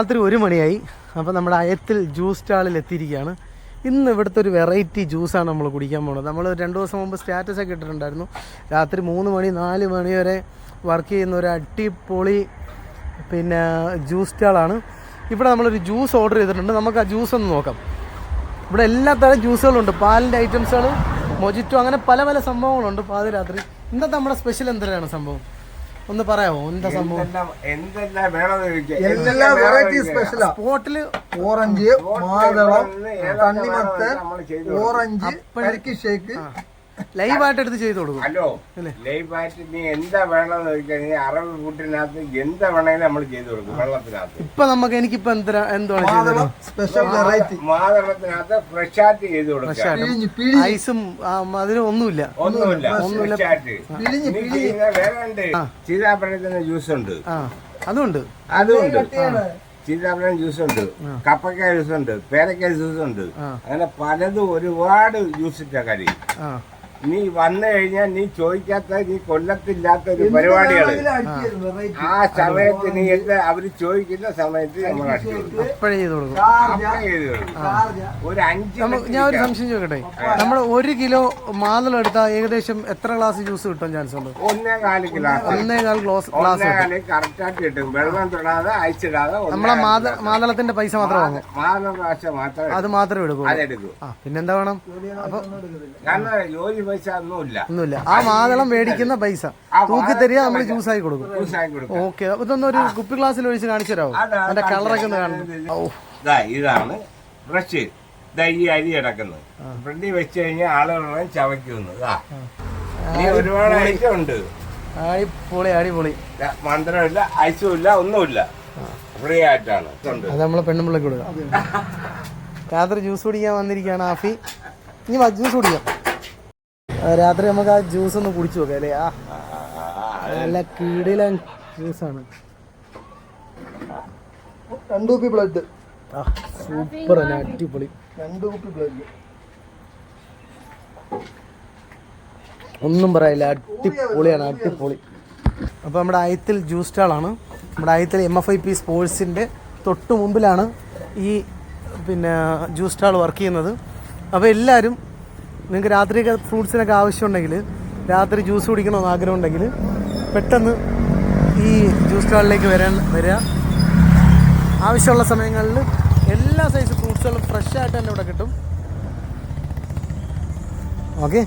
രാത്രി ഒരു മണിയായി. അപ്പോൾ നമ്മുടെ അയത്തിൽ ജ്യൂസ് സ്റ്റാളിൽ എത്തിയിരിക്കുകയാണ്. ഇന്ന് ഇവിടുത്തെ ഒരു വെറൈറ്റി ജ്യൂസാണ് നമ്മൾ കുടിക്കാൻ പോകുന്നത് നമ്മൾ രണ്ട് ദിവസം മുമ്പ് സ്റ്റാറ്റസ് ഒക്കെ ഇട്ടിട്ടുണ്ടായിരുന്നു. രാത്രി മൂന്ന് മണി നാല് മണി വരെ വർക്ക് ചെയ്യുന്ന ഒരു അടിപൊളി പിന്നെ ജ്യൂസ് സ്റ്റാളാണ് ഇവിടെ നമ്മളൊരു ജ്യൂസ് ഓർഡർ ചെയ്തിട്ടുണ്ട്. നമുക്ക് ആ ജ്യൂസ് ഒന്ന് നോക്കാം. ഇവിടെ എല്ലാ തരം ജ്യൂസുകളുണ്ട് പാലിന്റെ ഐറ്റംസുകൾ മൊജിറ്റോ അങ്ങനെ പല പല സംഭവങ്ങളുണ്ട്. പാതിരാത്രി. ഇന്നത്തെ നമ്മുടെ സ്പെഷ്യൽ എന്തിനാണ് സംഭവം? ഒന്ന് പറയാമോ? എന്താ സംഭവം? എന്തെല്ലാം വെറൈറ്റി സ്പെഷ്യലാ സ്പോട്ടിൽ ഓറഞ്ച് മാതളം തണ്ണിമത്തൻ ഓറഞ്ച് പരിക്ക് ഷേക്ക് ലൈവായിട്ട് എടുത്ത് ചെയ്ത് കൊടുക്കും. ഹലോ ലൈവായിട്ട് നീ എന്താ വേണമെന്ന് ചോദിക്കാൻ നീ അറബ് ഫുഡിനകത്ത് എന്താ വേണമെങ്കിലും നമ്മൾ ചെയ്തു കൊടുക്കും വെള്ളത്തിനകത്ത്. ഇപ്പൊ നമുക്ക് എനിക്കിപ്പോ എന്താ എന്താണ് സ്പെഷ്യൽ വെറൈറ്റി മാതളത്തിനകത്ത് ഫ്രഷ് ആയിട്ട് ചെയ്ത് കൊടുക്കാം ഐസും അതിന് ഒന്നുമില്ല. ഒന്നുമില്ല ഒന്നുമില്ല. ആയിട്ട്. വേറെ ഉണ്ട്. സീതാപ്പഴത്തിന്റെ ജ്യൂസ് ഉണ്ട്. ആ അതുണ്ട്. അതുണ്ട്. ചീതാപ്പഴം ജ്യൂസ് ഉണ്ട്. കപ്പക്ക ജ്യൂസ് ഉണ്ട്. പേരക്ക ജ്യൂസ് ഉണ്ട്. അങ്ങനെ പലതും ഒരുപാട് ജ്യൂസ് കാര്യം നീ വന്നു കഴിഞ്ഞാൽ നീ ചോദിക്കാത്ത നീ കൊല്ലത്തില്ലാത്ത ഒരു പരിപാടിയാണ് ആ സമയത്ത് നീ എന്താ അവർ ചോദിക്കുന്ന സമയത്ത് നമ്മൾ കൊടുക്കും. അപ്പോഴേ ചെയ്ത് കൊടുക്കും. അപ്പഴേ ഒരു അഞ്ച് ഞാൻ ഒരു സംശയം ചോദിക്കട്ടെ? നമ്മൾ ഒരു കിലോ മാതളം എടുത്താൽ ഏകദേശം എത്ര ഗ്ലാസ് ജ്യൂസ് കിട്ടാൻ ചാൻസ് ഉണ്ട്? ഒന്നേ കാൽ ഗ്ലാസ് ഒന്നേ ഗ്ലാസ് ഗ്ലാസ് കാൽ കറക്റ്റായിട്ട് കിട്ടും. വെള്ളം തൊടാതെ അയച്ചിടാതെ നമ്മളെ മാത മാതളത്തിന്റെ പൈസ മാത്രം വാങ്ങും. മാതളം പ്രാവശ്യം മാത്രം അത് മാത്രമേ എടുക്കൂ അതെടുക്കൂ. പിന്നെന്താ വേണം? അപ്പൊ കാരണം ജോലി പൈസ ഒന്നുമില്ല. ഒന്നുമില്ല. ആ മാതളം മേടിക്കുന്ന പൈസ. തൂക്കി തരിക നമ്മൾ ജ്യൂസ് ആയി കൊടുക്കും. ജ്യൂസ് ആയി കൊടുക്കും. ഓക്കെ. ഇതൊന്നും ഒരു കുപ്പി ഗ്ലാസ്സിൽ ഒഴിച്ച് കാണിച്ചു തരാമോ അതിന്റെ കളറൊക്കെ ഒന്ന് ദാ ഇതാണ് ബ്രഷ് ദാ ഈ അരി കിടക്കുന്നത് ഫ്രണ്ടി വെച്ച് കഴിഞ്ഞാൽ ആളുകളെ ചവയ്ക്കുന്നു. ഇനി ഒരുപാട് ഐറ്റം ഉണ്ട്. അടിപൊളി അടിപൊളി. മന്ത്രമില്ല ഐസും ഇല്ല ഒന്നുമില്ല. ഫ്രീ ആയിട്ടാണ്. അത് നമ്മളെ പെണ്ണുമ്പിള്ളക്ക് കൊടുക്കാം. രാത്രി ജ്യൂസ് കുടിക്കാൻ വന്നിരിക്കുകയാണ് ആഫി. ഇനി ജ്യൂസ് കുടിക്കാം. രാത്രി നമുക്ക് ആ ജ്യൂസ് ഒന്ന് കുടിച്ചു നോക്കാം അല്ലേ? ആ. നല്ല കീടിലൻ ജ്യൂസാണ് രണ്ടു കുപ്പി ബ്ലഡ് ആ സൂപ്പർ തന്നെ അടിപൊളി. രണ്ടു കുപ്പി ബ്ലഡ് ഒന്നും പറയില്ല അടിപൊളിയാണ് അടിപൊളി. അപ്പോൾ നമ്മുടെ അയത്തിൽ ജ്യൂസ് സ്റ്റാളാണ് നമ്മുടെ Ayathil M F I P സ്പോർട്സിന്റെ തൊട്ട് മുമ്പിലാണ് ഈ പിന്നെ ജ്യൂസ് സ്റ്റാൾ വർക്ക് ചെയ്യുന്നത്. അപ്പോൾ എല്ലാവരും നിങ്ങൾക്ക് രാത്രിയൊക്കെ ഫ്രൂട്ട്സിനൊക്കെ ആവശ്യമുണ്ടെങ്കിൽ രാത്രി ജ്യൂസ് കുടിക്കണമെന്ന് ആഗ്രഹം ഉണ്ടെങ്കിൽ പെട്ടെന്ന് ഈ ജ്യൂസ് സ്റ്റാളിലേക്ക് വരാൻ വരിക. ആവശ്യമുള്ള സമയങ്ങളിൽ എല്ലാ സൈസ് ഫ്രൂട്ട്സുകളും ഫ്രഷ് ആയിട്ട് തന്നെ ഇവിടെ കിട്ടും. ഓക്കെ